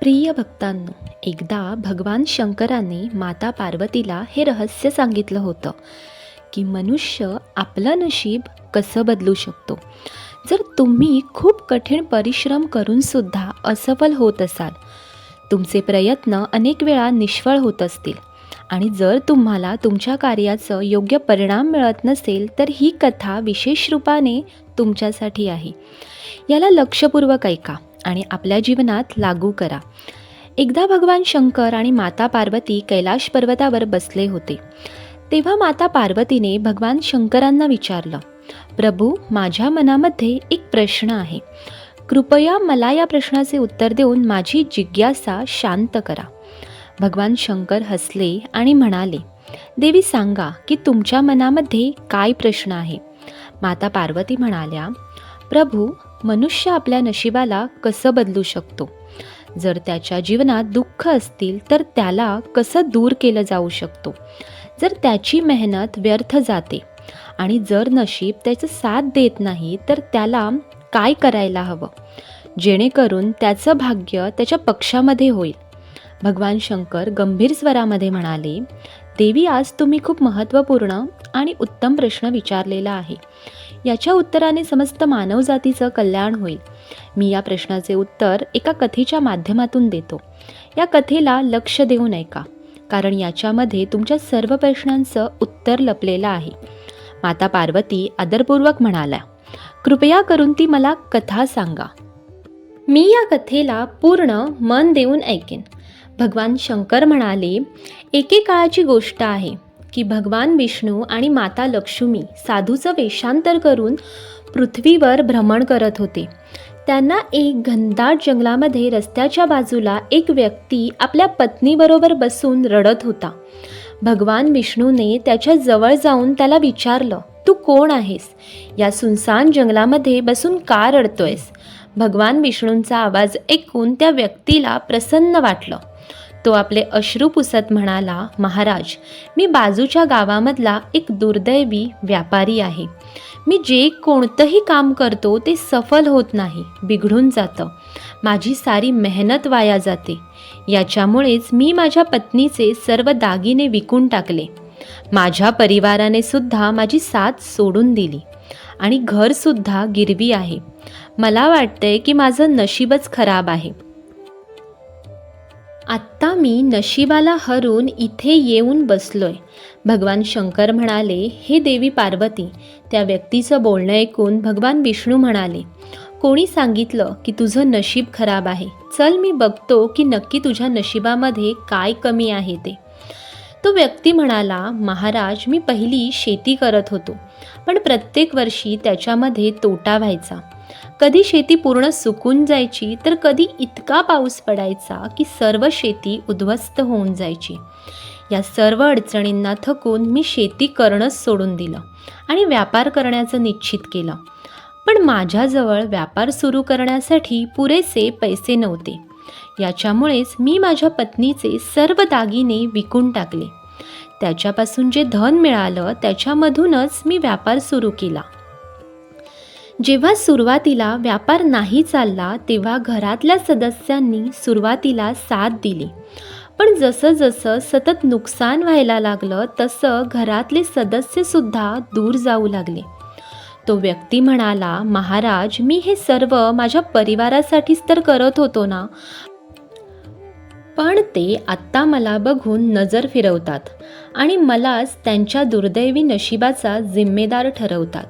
प्रिय भक्तांनो एकदा भगवान शंकराने माता पार्वतीला हे रहस्य सांगितलं होतं की मनुष्य आपलं नशीब कसं बदलू शकतो? जर तुम्ही खूप कठीण परिश्रम करूनसुद्धा असफल होत असाल तुमचे प्रयत्न अनेक वेळा निष्फळ होत असतील आणि जर तुम्हाला तुमच्या कार्याचं योग्य परिणाम मिळत नसेल तर ही कथा विशेष रूपाने तुमच्यासाठी आहे. याला लक्षपूर्वक ऐका. आणि आपल्या जीवनात लागू करा. एकदा भगवान शंकर आणि माता पार्वती कैलाश पर्वतावर बसले होते. तेव्हा माता पार्वतीने भगवान शंकरांना विचारलं प्रभू माझ्या मनामध्ये एक प्रश्न आहे. कृपया मला या प्रश्नाचे उत्तर देऊन माझी जिज्ञासा शांत करा. भगवान शंकर हसले आणि म्हणाले देवी सांगा की तुमच्या मनामध्ये काय प्रश्न आहे? माता पार्वती म्हणाल्या प्रभू मनुष्य आपल्या नशिबाला कसं बदलू शकतो? जर त्याच्या जीवनात दुःख असतील तर त्याला कसं दूर केलं जाऊ शकतो? जर त्याची मेहनत व्यर्थ जाते आणि जर नशीब त्याचं साथ देत नाही तर त्याला काय करायला हवं? जेणेकरून त्याचं भाग्य त्याच्या पक्षामध्ये होईल. भगवान शंकर गंभीर स्वरामध्ये म्हणाले देवी आज तुम्ही खूप महत्त्वपूर्ण आणि उत्तम प्रश्न विचारलेला आहे. याच्या उत्तराने समस्त मानवजातीचं कल्याण होईल. मी या प्रश्नाचे उत्तर एका कथेच्या माध्यमातून देतो. या कथेला लक्ष देऊन ऐका कारण याच्यामध्ये तुमच्या सर्व प्रश्नांचं उत्तर लपलेलं आहे. माता पार्वती आदरपूर्वक म्हणाल्या कृपया करून ती मला कथा सांगा. मी या कथेला पूर्ण मन देऊन ऐकेन. भगवान शंकर म्हणाले एके काळाची गोष्ट आहे. की भगवान विष्णू आणि माता लक्ष्मी साधूचं वेषांतर करून पृथ्वीवर भ्रमण करत होते. त्यांना एक घनदाट जंगलामध्ये रस्त्याच्या बाजूला एक व्यक्ती आपल्या पत्नीबरोबर बसून रडत होता. भगवान विष्णूने त्याच्याजवळ जाऊन त्याला विचारलं तू कोण आहेस? या सुनसान जंगलामध्ये बसून का रडतोयस? भगवान विष्णूंचा आवाज ऐकून त्या व्यक्तीला प्रसन्न वाटलं. तो आपले अश्रू पुसत म्हणाला महाराज मी बाजूच्या गावामधला एक दुर्दैवी व्यापारी आहे. मी जे कोणतंही काम करतो ते सफल होत नाही बिघडून जातं. माझी सारी मेहनत वाया जाते. याच्यामुळेच मी माझ्या पत्नीचे सर्व दागिने विकून टाकले. माझ्या परिवाराने सुद्धा माझी साथ सोडून दिली. आणि घरसुद्धा गिरवी आहे. मला वाटतंय की माझं नशीबच खराब आहे. आत्ता मी नशिबाला हरून इथे येऊन बसलोय. भगवान शंकर म्हणाले हे देवी पार्वती त्या व्यक्तीचं बोलणं ऐकून भगवान विष्णू म्हणाले कोणी सांगितलं की तुझं नशीब खराब आहे? चल मी बघतो की नक्की तुझ्या नशिबामध्ये काय कमी आहे ते. तो व्यक्ती म्हणाला महाराज मी पहिली शेती करत होतो पण प्रत्येक वर्षी त्याच्यामध्ये तोटा व्हायचा. कधी शेती पूर्ण सुकून जायची तर कधी इतका पाऊस पडायचा की सर्व शेती उद्ध्वस्त होऊन जायची. या सर्व अडचणींना थकून मी शेती करणंच सोडून दिलं आणि व्यापार करण्याचं निश्चित केलं. पण माझ्याजवळ व्यापार सुरू करण्यासाठी पुरेसे पैसे नव्हते. याच्यामुळेच मी माझ्या पत्नीचे सर्व दागिने विकून टाकले. त्याच्यापासून जे धन मिळालं त्याच्यामधूनच मी व्यापार सुरू केला. जेव्हा सुरुवातीला व्यापार नाही चालला तेव्हा घरातल्या सदस्यांनी सुरुवातीला साथ दिली. पण जसं जसं सतत नुकसान व्हायला लागलं तसं घरातले सदस्यसुद्धा दूर जाऊ लागले. तो व्यक्ती म्हणाला महाराज मी हे सर्व माझ्या परिवारासाठीच तर करत होतो ना. पण ते आत्ता मला बघून नजर फिरवतात आणि मलाच त्यांच्या दुर्दैवी नशिबाचा जिम्मेदार ठरवतात.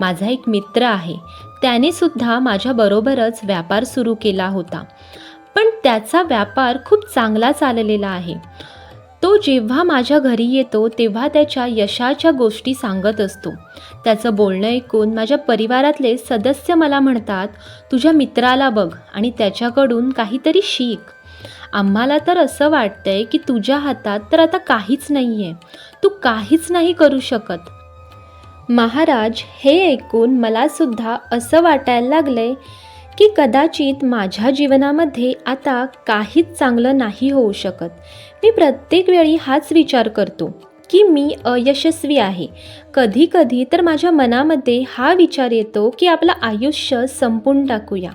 माझा एक मित्र आहे. त्याने सुद्धा माझ्याबरोबरच व्यापार सुरू केला होता. पण त्याचा व्यापार खूप चांगला चाललेला आहे. तो जेव्हा माझ्या घरी येतो तेव्हा त्याच्या यशाच्या गोष्टी सांगत असतो. त्याचं बोलणं ऐकून माझ्या परिवारातले सदस्य मला म्हणतात तुझ्या मित्राला बघ आणि त्याच्याकडून काहीतरी शिक. आम्हाला तर असं वाटतंय की तुझ्या हातात तर आता काहीच नाही आहे तू काहीच नाही करू शकत. महाराज हे ऐकून मला सुद्धा असं वाटायला लागलंय की कदाचित माझ्या जीवनामध्ये आता काहीच चांगलं नाही होऊ शकत. मी प्रत्येक वेळी हाच विचार करतो की मी अयशस्वी आहे. कधी कधी तर माझ्या मनामध्ये हा विचार येतो की आपलं आयुष्य संपून टाकूया.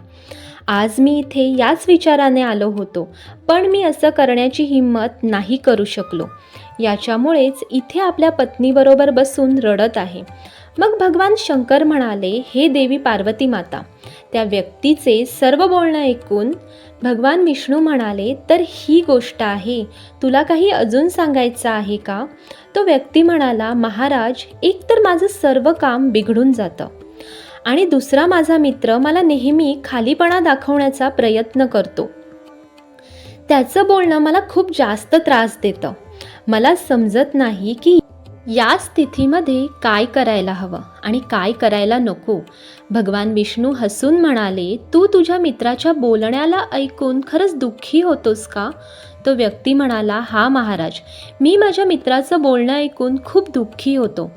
आज मी इथे याच विचाराने आलो होतो पण मी असं करण्याची हिंमत नाही करू शकलो. याच्यामुळेच इथे आपल्या पत्नीबरोबर बसून रडत आहे. मग भगवान शंकर म्हणाले हे देवी पार्वती माता त्या व्यक्तीचे सर्व बोलणं ऐकून भगवान विष्णू म्हणाले तर ही गोष्ट आहे तुला काही अजून सांगायचं आहे का? तो व्यक्ती म्हणाला महाराज एक तर माझं सर्व काम बिघडून जातं आणि दुसरा माझा मित्र मला नेहमी खालीपणा दाखवण्याचा प्रयत्न करतो. त्याचं बोलणं मला खूप जास्त त्रास देतं. मला समजत नाही की या स्थितीमध्ये काय करायला हवं आणि काय करायला नको. भगवान विष्णू हसून म्हणाले तू तुझ्या मित्राच्या बोलण्याला ऐकून खरंच दुःखी होतोस का? तो व्यक्ती म्हणाला हा महाराज मी माझ्या मित्राचं बोलणं ऐकून खूप दुःखी होतो.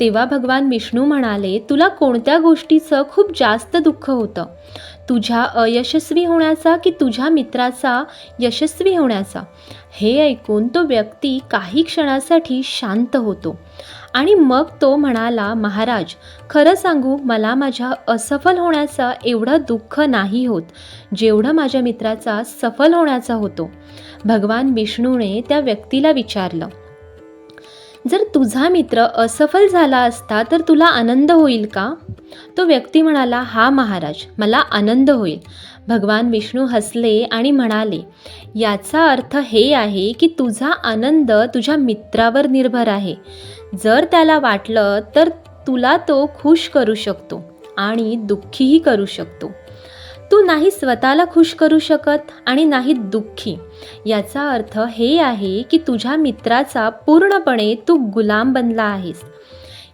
तेव्हा भगवान विष्णू म्हणाले तुला कोणत्या गोष्टीचं खूप जास्त दुःख होतं? तुझ्या अयशस्वी होण्याचा की तुझ्या मित्राचा यशस्वी होण्याचा? हे ऐकून तो व्यक्ती काही क्षणासाठी शांत होतो. आणि मग तो म्हणाला महाराज खरं सांगू मला माझ्या असफल होण्याचा एवढं दुःख नाही होत जेवढं माझ्या मित्राचा सफल होण्याचा होतो. भगवान विष्णूने त्या व्यक्तीला विचारलं. जर तुझा मित्र असफल झाला असता तर तुला आनंद होईल का? तो व्यक्ती म्हणाला हा महाराज मला आनंद होईल. भगवान विष्णू हसले आणि म्हणाले याचा अर्थ हे आहे की तुझा आनंद तुझ्या मित्रावर निर्भर आहे. जर त्याला वाटलं तर तुला तो खुश करू शकतो आणि दुःखीही करू शकतो. तू नाही स्वतःला खुश करू शकत आणि नाही दुःखी. याचा अर्थ हे आहे की तुझ्या मित्राचा पूर्णपणे तू गुलाम बनला आहेस.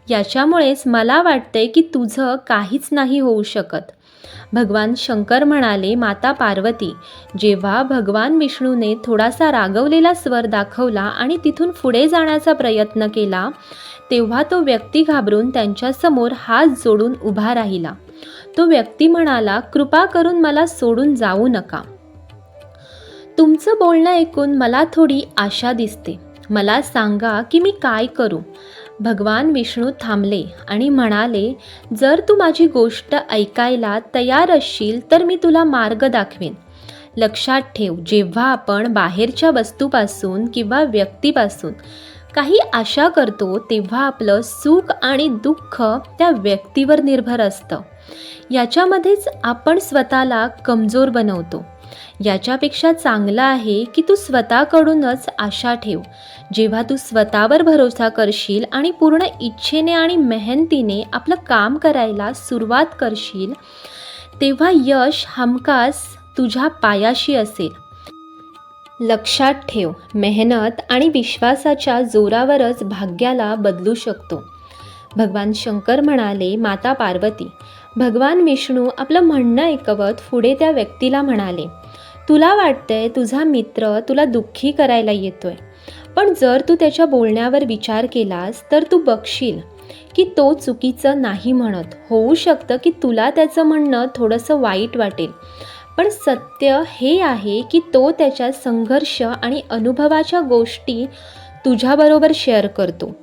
याच्यामुळेच मला वाटते की तुझं काहीच नाही होऊ शकत. भगवान शंकर म्हणाले माता पार्वती जेव्हा भगवान विष्णूने थोडासा रागवलेला स्वर दाखवला आणि तिथून पुढे जाण्याचा प्रयत्न केला तेव्हा तो व्यक्ती घाबरून त्यांच्यासमोर हात जोडून उभा राहिला. तो व्यक्ती म्हणाला कृपा करून मला सोडून जाऊ नका. तुमचं बोलणं ऐकून मला थोडी आशा दिसते. मला सांगा की मी काय करू. भगवान विष्णू थांबले आणि म्हणाले जर तू माझी गोष्ट ऐकायला तयार असशील तर मी तुला मार्ग दाखवेन. लक्षात ठेव जेव्हा आपण बाहेरच्या वस्तूपासून किंवा व्यक्तीपासून काही आशा करतो तेव्हा आपलं सुख आणि दुःख त्या व्यक्तीवर निर्भर असतं. याच्यामध्येच आपण स्वतःला कमजोर बनवतो. याच्यापेक्षा चांगलं आहे की तू स्वतःकडूनच आशा ठेव. जेव्हा तू स्वतःवर भरोसा करशील आणि पूर्ण इच्छेने आणि मेहनतीने आपलं काम करायला सुरुवात करशील तेव्हा यश हमखास तुझ्या पायाशी असेल. लक्षात ठेव मेहनत आणि विश्वासाच्या जोरावरच भाग्याला बदलू शकतो. भगवान शंकर म्हणाले माता पार्वती भगवान विष्णू आपलं म्हणणं ऐकवत पुढे त्या व्यक्तीला म्हणाले तुला वाटतंय तुझा मित्र तुला दुःखी करायला येतोय. पण जर तू त्याच्या बोलण्यावर विचार केलास तर तू बघशील की तो चुकीचं नाही म्हणत. होऊ शकतं की तुला त्याचं म्हणणं थोडंसं वाईट वाटेल. पण सत्य हे आहे की तो त्याच्या संघर्ष आणि अनुभवाच्या गोष्टी तुझ्याबरोबर शेअर करतो.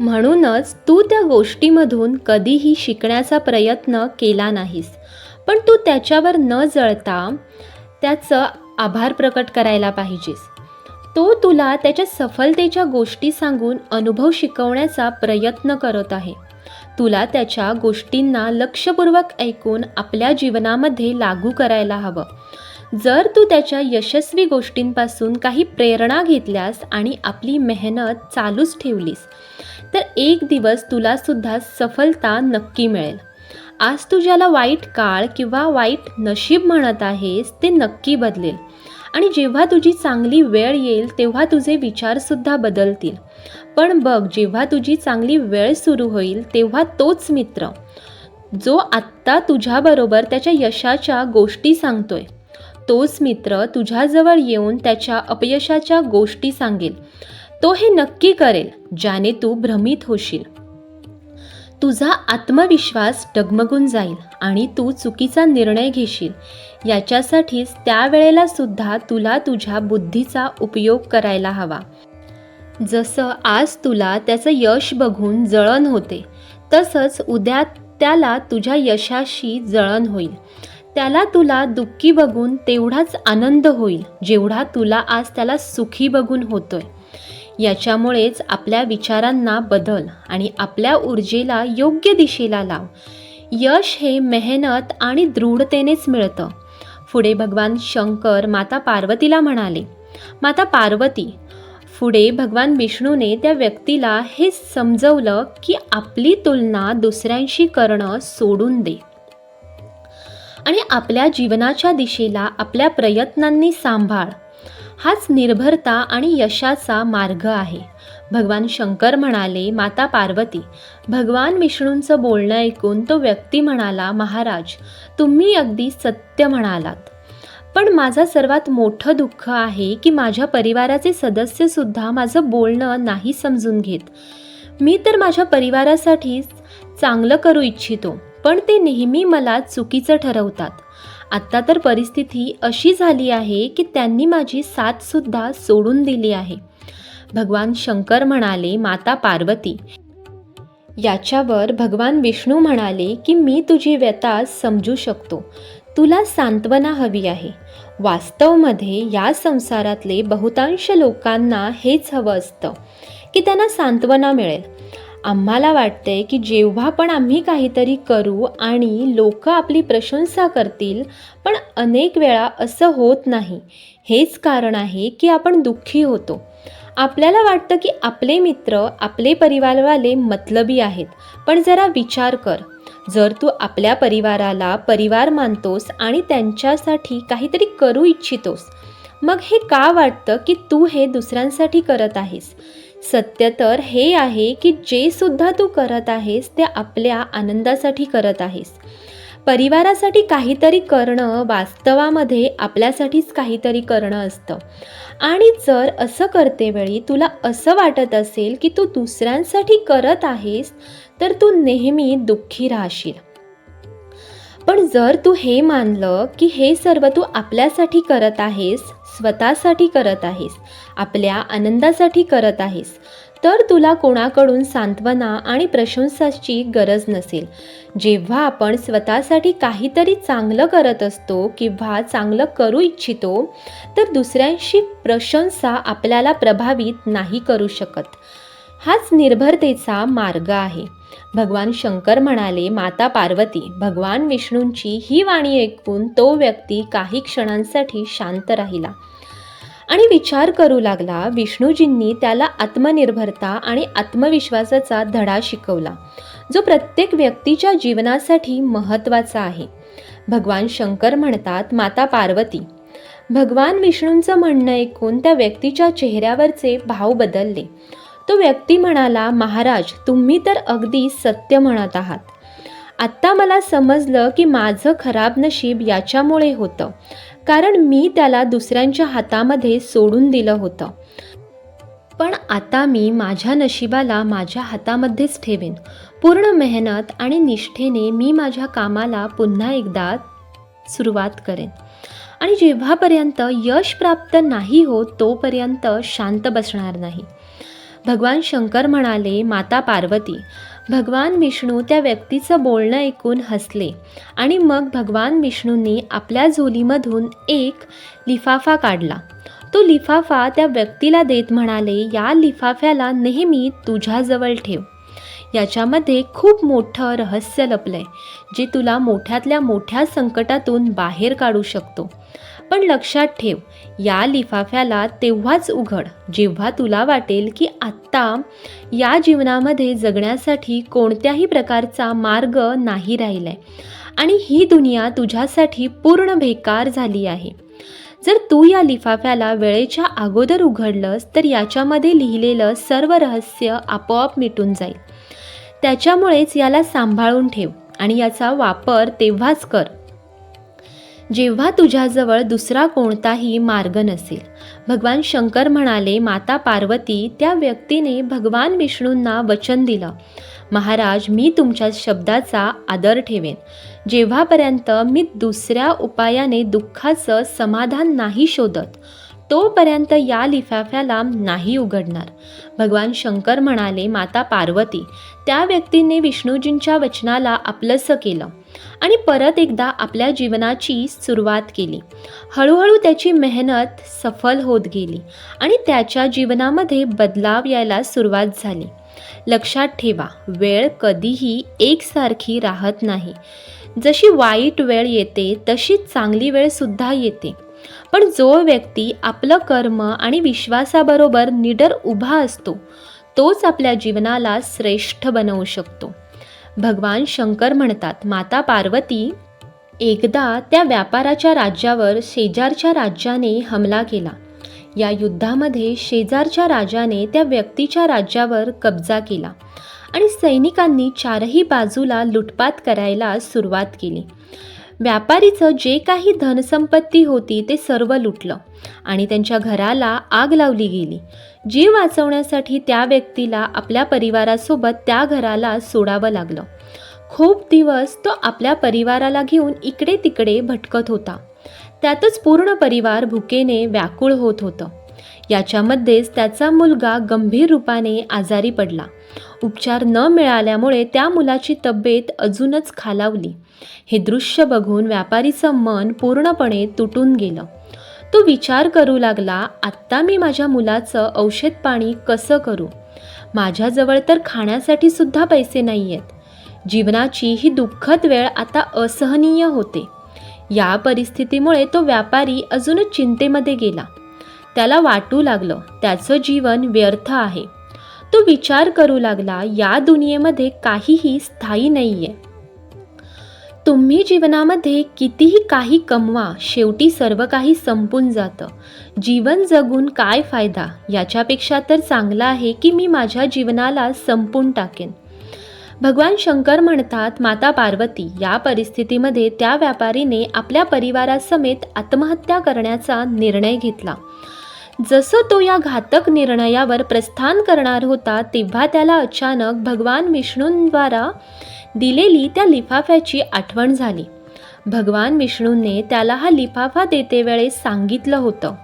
म्हणूनच तू त्या गोष्टीमधून कधीही शिकण्याचा प्रयत्न केला नाहीस. पण तू त्याच्यावर न जळता त्याचं आभार प्रकट करायला पाहिजेस. तो तुला त्याच्या सफलतेच्या गोष्टी सांगून अनुभव शिकवण्याचा प्रयत्न करत आहे. तुला त्याच्या गोष्टींना लक्षपूर्वक ऐकून आपल्या जीवनामध्ये लागू करायला हवं. जर तू त्याच्या यशस्वी गोष्टींपासून काही प्रेरणा घेतल्यास आणि आपली मेहनत चालूच ठेवलीस तर एक दिवस तुलासुद्धा सफलता नक्की मिळेल. आज तू ज्याला वाईट काळ किंवा वाईट नशीब म्हणत आहेस ते नक्की बदलेल. आणि जेव्हा तुझी चांगली वेळ येईल तेव्हा तुझे विचारसुद्धा बदलतील. पण बघ जेव्हा तुझी चांगली वेळ सुरू होईल तेव्हा तोच मित्र जो आत्ता तुझ्याबरोबर त्याच्या यशाच्या गोष्टी सांगतोय. तोच मित्र तुझ्याजवळ येऊन त्याच्या अपयशाच्या गोष्टी सांगेल. तो हे नक्की करेल ज्याने तू भ्रमित होशील. तुझा आत्मविश्वास डगमगून जाईल आणि तू चुकीचा निर्णय घेशील. याच्यासाठीच त्यावेळेला सुद्धा तुला तुझ्या बुद्धीचा उपयोग करायला हवा. जसं आज तुला त्याचं यश बघून जळण होते तसंच उद्या त्याला तुझ्या यशाशी जळण होईल. त्याला तुला दुःखी बघून तेवढाच आनंद होईल जेवढा तुला आज त्याला सुखी बघून होतोय. याच्यामुळेच आपल्या विचारांना बदल आणि आपल्या ऊर्जेला योग्य दिशेला लाव. यश हे मेहनत आणि दृढतेनेच मिळतं. पुढे भगवान शंकर माता पार्वतीला म्हणाले माता पार्वती पुढे भगवान विष्णूने त्या व्यक्तीला हे समजवलं की आपली तुलना दुसऱ्यांशी करणं सोडून दे. आणि आपल्या जीवनाच्या दिशेला आपल्या प्रयत्नांनी सांभाळ. हाच निर्भरता आणि यशाचा मार्ग आहे. भगवान शंकर म्हणाले माता पार्वती भगवान विष्णूंचं बोलणं ऐकून तो व्यक्ती म्हणाला महाराज तुम्ही अगदी सत्य म्हणालात. पण माझं सर्वात मोठं दुःख आहे की माझ्या परिवाराचे सदस्यसुद्धा माझं बोलणं नाही समजून घेत. मी तर माझ्या परिवारासाठीच चांगलं करू इच्छितो. पण ते नेहमी मला चुकीचं ठरवतात. आत्ता तर परिस्थिती अशी झाली आहे की त्यांनी माझी साथसुद्धा सोडून दिली आहे. भगवान शंकर म्हणाले माता पार्वती. याच्यावर भगवान विष्णू म्हणाले की मी तुझी व्यथा समजू शकतो. तुला सांत्वना हवी आहे. वास्तवमध्ये या संसारातले बहुतांश लोकांना हेच हवं असतं की त्यांना सांत्वना मिळेल. आम्हाला वाटते की जेव्हा पण आम्ही काहीतरी करू आणि लोक आपली प्रशंसा करतील पण अनेक वेळा असं होत नाही. हेच कारण आहे की आपण दुःखी होतो. आपल्याला वाटतं की आपले मित्र आपले परिवारवाले मतलबी आहेत. पण जरा विचार कर. जर तू आपल्या परिवाराला परिवार मानतोस आणि त्यांच्यासाठी काहीतरी करू इच्छितोस मग हे का वाटतं की तू हे दुसऱ्यांसाठी करत आहेस? सत्य तर हे आहे की जे सुद्धा तू करत आहेस ते आपल्या आनंदासाठी करत आहेस. परिवारासाठी काहीतरी करणं वास्तवामध्ये आपल्यासाठीच काहीतरी करणं असतं. आणि जर असं करतेवेळी तुला असं वाटत असेल की तू दुसऱ्यांसाठी करत आहेस तर तू नेहमी दुःखी राहशील. पण जर तू हे मानलं की हे सर्व तू आपल्यासाठी करत आहेस स्वतःसाठी करत आहेस आपल्या आनंदासाठी करत आहेस तर तुला कोणाकडून सांत्वना आणि प्रशंसाची गरज नसेल. जेव्हा आपण स्वतःसाठी काहीतरी चांगलं करत असतो किंवा चांगलं करू इच्छितो तर दुसऱ्यांशी प्रशंसा आपल्याला प्रभावित नाही करू शकत. हाच निर्भरतेचा मार्ग आहे. भगवान शंकर म्हणाले माता पार्वती भगवान विष्णूंची ही वाणी ऐकून तो व्यक्ती काही क्षणांसाठी शांत राहिला. आणि विचार करू लागला विष्णूजींनी त्याला आत्मनिर्भरता आणि आत्मविश्वासाचा धडा शिकवला जो प्रत्येक व्यक्तीच्या जीवनासाठी महत्त्वाचा आहे. भगवान शंकर म्हणतात माता पार्वती भगवान विष्णूंचं म्हणणं ऐकून त्या व्यक्तीच्या चेहऱ्यावरचे भाव बदलले. तो व्यक्ती म्हणाला महाराज तुम्ही तर अगदी सत्य म्हणत आहात. आत्ता मला समजलं की माझं खराब नशीब याच्यामुळे होतं. कारण मी त्याला दुसऱ्यांच्या हातामध्ये सोडून दिलं होतं. पण आता मी माझ्या नशिबाला माझ्या हातामध्येच ठेवेन. पूर्ण मेहनत आणि निष्ठेने मी माझ्या कामाला पुन्हा एकदा सुरुवात करेन. आणि जेव्हापर्यंत यश प्राप्त नाही होत तोपर्यंत शांत बसणार नाही. भगवान शंकर म्हणाले माता पार्वती भगवान विष्णू त्या व्यक्तीचं बोलणं ऐकून हसले आणि मग भगवान विष्णूंनी आपल्या झोलीमधून एक लिफाफा काढला. तो लिफाफा त्या व्यक्तीला देत म्हणाले या लिफाफ्याला नेहमी तुझ्याजवळ ठेव. याच्यामध्ये खूप मोठं रहस्य लपलंय जे तुला मोठ्यातल्या मोठ्या संकटातून बाहेर काढू शकतो. पण लक्षात ठेव या लिफाफ्याला तेव्हाच उघड जेव्हा तुला वाटेल की आत्ता या जीवनामध्ये जगण्यासाठी कोणत्याही प्रकारचा मार्ग नाही राहिलाय. आणि ही दुनिया तुझ्यासाठी पूर्ण बेकार झाली आहे. जर तू या लिफाफ्याला वेळेच्या अगोदर उघडलंस तर याच्यामध्ये लिहिलेलं सर्व रहस्य आपोआप मिटून जाईल. त्याच्यामुळेच याला सांभाळून ठेव आणि याचा वापर तेव्हाच कर. जेव्हा तुझ्याजवळ दुसरा कोणताही मार्ग नसेल. भगवान शंकर म्हणाले माता पार्वती त्या व्यक्तीने भगवान विष्णूंना वचन दिलं. महाराज मी तुमच्या शब्दाचा आदर ठेवेन. जेव्हापर्यंत मी दुसऱ्या उपायाने दुःखाचं समाधान नाही शोधत तोपर्यंत या लिफाफ्याला नाही उघडणार. भगवान शंकर म्हणाले माता पार्वती त्या व्यक्तीने विष्णूजींच्या वचनाला आपलंसं केलं आणि परत एकदा आपल्या जीवनाची सुरुवात केली. हळूहळू त्याची मेहनत सफल होत गेली आणि त्याच्या जीवनामध्ये बदलाव यायला सुरुवात झाली. लक्षात ठेवा वेळ कधीही एकसारखी राहत नाही. जशी वाईट वेळ येते तशी चांगली वेळसुद्धा येते. पण जो व्यक्ती आपलं कर्म आणि विश्वासाबरोबर निडर उभा असतो तोच आपल्या जीवनाला श्रेष्ठ बनवू शकतो. भगवान शंकर म्हणतात माता पार्वती एकदा त्या व्यापाराच्या राज्यावर शेजारच्या राज्याने हमला केला. या युद्धामध्ये शेजारच्या राजाने त्या व्यक्तीच्या राज्यावर कब्जा केला आणि सैनिकांनी चारही बाजूला लुटपात करायला सुरुवात केली. व्यापारीचं जे काही धनसंपत्ती होती ते सर्व लुटलं आणि त्यांच्या घराला आग लावली गेली. जीव वाचवण्यासाठी त्या व्यक्तीला आपल्या परिवारासोबत त्या घराला सोडावं लागलं. खूप दिवस तो आपल्या परिवाराला घेऊन इकडे तिकडे भटकत होता. त्यातच पूर्ण परिवार भुकेने व्याकुळ होत होतं. याच्यामध्येच त्याचा मुलगा गंभीर रूपाने आजारी पडला. उपचार न मिळाल्यामुळे त्या मुलाची तब्येत अजूनच खालावली. हे दृश्य बघून व्यापारीचं मन पूर्णपणे तुटून गेलं. तो विचार करू लागला आत्ता मी माझ्या मुलाचं औषध पाणी कसं करू? माझ्याजवळ तर खाण्यासाठी सुद्धा पैसे नाही आहेत जीवनाची ही दुःखद वेळ आता असहनीय होते. या परिस्थितीमुळे तो व्यापारी अजूनच चिंतेमध्ये गेला. त्याला वाटू लागलं त्याचं जीवन व्यर्थ आहे. तो विचार करू लागला या दुनियेमध्ये काहीही स्थायी नाही आहे तुम्ही जीवनामध्ये कितीही काही कमवा शेवटी सर्व काही संपून जातं. जीवन जगून काय फायदा? याच्यापेक्षा तर चांगलं आहे की मी माझ्या जीवनाला संपून टाकेन. भगवान शंकर म्हणतात माता पार्वती या परिस्थितीमध्ये त्या व्यापारीने आपल्या परिवारासमेत आत्महत्या करण्याचा निर्णय घेतला. जसं तो या घातक निर्णयावर प्रस्थान करणार होता तेव्हा त्याला अचानक भगवान विष्णूंद्वारा दिलेली त्या लिफाफ्याची आठवण झाली. भगवान विष्णूने त्याला हा लिफाफा देतेवेळेस सांगितलं होतं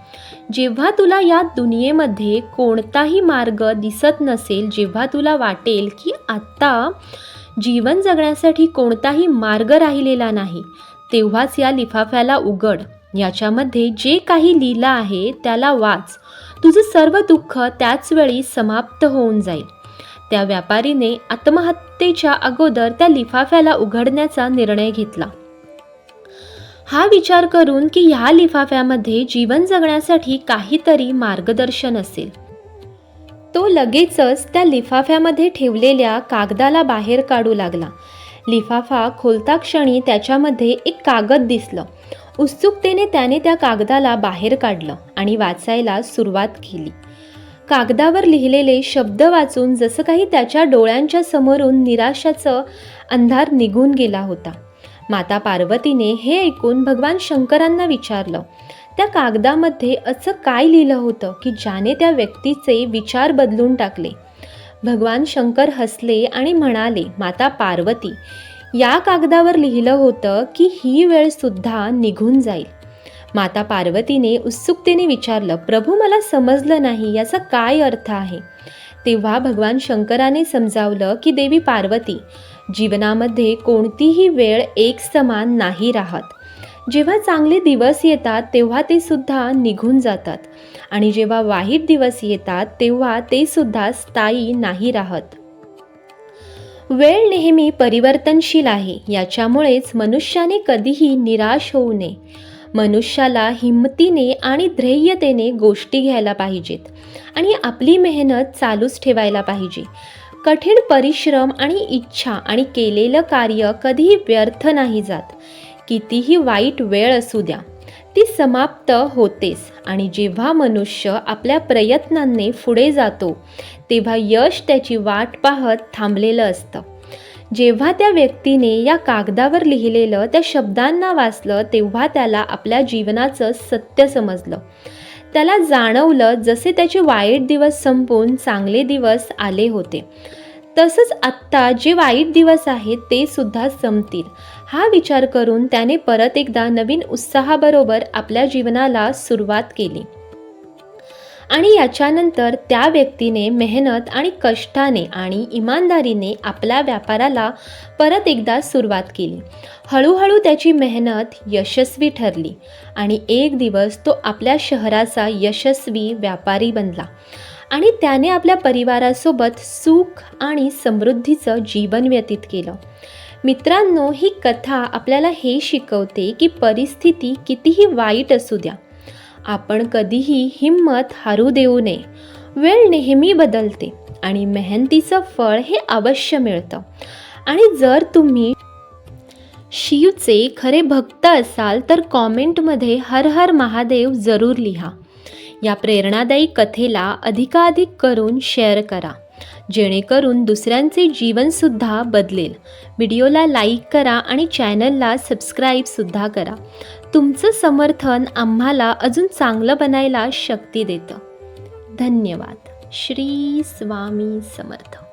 जेव्हा तुला या दुनियेमध्ये कोणताही मार्ग दिसत नसेल जेव्हा तुला वाटेल की आत्ता जीवन जगण्यासाठी कोणताही मार्ग राहिलेला नाही तेव्हाच या लिफाफ्याला उघड. याच्यामध्ये जे काही लिहिलं आहे त्याला वाच. तुझं सर्व दुःख त्याचवेळी समाप्त होऊन जाईल. त्या व्यापारीने आत्महत्येच्या अगोदर त्या लिफाफ्याला उघडण्याचा निर्णय घेतला. हा विचार करून की ह्या लिफाफ्यामध्ये जीवन जगण्यासाठी काहीतरी मार्गदर्शन असेल. तो लगेचच त्या लिफाफ्यामध्ये ठेवलेल्या कागदाला बाहेर काढू लागला. लिफाफा खोलता क्षणी त्याच्यामध्ये एक कागद दिसलं. उत्सुकतेने त्याने त्या कागदाला बाहेर काढलं आणि वाचायला सुरुवात केली. कागदावर लिहिलेले शब्द वाचून जसं काही त्याच्या डोळ्यांच्या समोरून निराशाचं अंधार निघून गेला होता. माता पार्वतीने हे ऐकून भगवान शंकरांना विचारलं त्या कागदामध्ये असं काय लिहिलं होतं की ज्याने त्या व्यक्तीचे विचार बदलून टाकले? भगवान शंकर हसले आणि म्हणाले माता पार्वती या कागदावर लिहिलं होतं की ही वेळसुद्धा निघून जाईल. माता पार्वतीने उत्सुकतेने विचारलं प्रभू मला समजलं नाही याचा काय अर्थ आहे? तेव्हा भगवान शंकराने समजावलं की देवी पार्वती जीवनामध्ये कोणतीही वेळ एक समान नाही राहत. जेव्हा चांगले दिवस येतात तेव्हा ते सुद्धा निघून जातात. आणि जेव्हा वाईट दिवस येतात तेव्हा ते सुद्धा स्थायी नाही राहत. वेळ नेहमी परिवर्तनशील आहे याच्यामुळेच मनुष्याने कधीही निराश होऊ नये. मनुष्याला हिंमतीने आणि ध्येयतेने गोष्टी घ्यायला पाहिजेत आणि आपली मेहनत चालूच ठेवायला पाहिजे. कठीण परिश्रम आणि इच्छा आणि केलेलं कार्य कधीही व्यर्थ नाही जात. कितीही वाईट वेळ असू द्या ती समाप्त होतेच आणि जेव्हा मनुष्य आपल्या प्रयत्नांनी पुढे जातो तेव्हा यश त्याची वाट पाहत थांबलेलं असतं. जेव्हा त्या व्यक्तीने या कागदावर लिहिलेलं त्या शब्दांना वाचलं तेव्हा त्याला आपल्या जीवनाचं सत्य समजलं. त्याला जाणवलं जसे त्याचे वाईट दिवस संपून चांगले दिवस आले होते तसंच आत्ता जे वाईट दिवस आहेत ते सुद्धा संपतील. हा विचार करून त्याने परत एकदा नवीन उत्साहाबरोबर आपल्या जीवनाला सुरुवात केली. आणि याच्यानंतर त्या व्यक्तीने मेहनत आणि कष्टाने आणि इमानदारीने आपल्या व्यापाराला परत एकदा सुरुवात केली. हळूहळू त्याची मेहनत यशस्वी ठरली आणि एक दिवस तो आपल्या शहराचा यशस्वी व्यापारी बनला आणि त्याने आपल्या परिवारासोबत सुख आणि समृद्धीचं जीवन व्यतीत केलं. मित्रांनो ही कथा आपल्याला हे शिकवते की परिस्थिती कितीही वाईट असू द्या आपण कधीही हिंमत हारू देऊ नये. वेळ नेहमी बदलते आणि मेहनतीचं फळ हे अवश्य मिळतं. आणि जर तुम्ही शिवचे खरे भक्त असाल तर कॉमेंटमध्ये हर हर महादेव जरूर लिहा. या प्रेरणादायी कथेला अधिकाधिक करून शेअर करा जेणेकरून दुसऱ्यांचे जीवनसुद्धा बदलेल. व्हिडिओला लाईक करा आणि चॅनलला सबस्क्राईबसुद्धा करा. तुमचं समर्थन आम्हाला अजून चांगलं बनायला शक्ती देतं. धन्यवाद. श्री स्वामी समर्थ.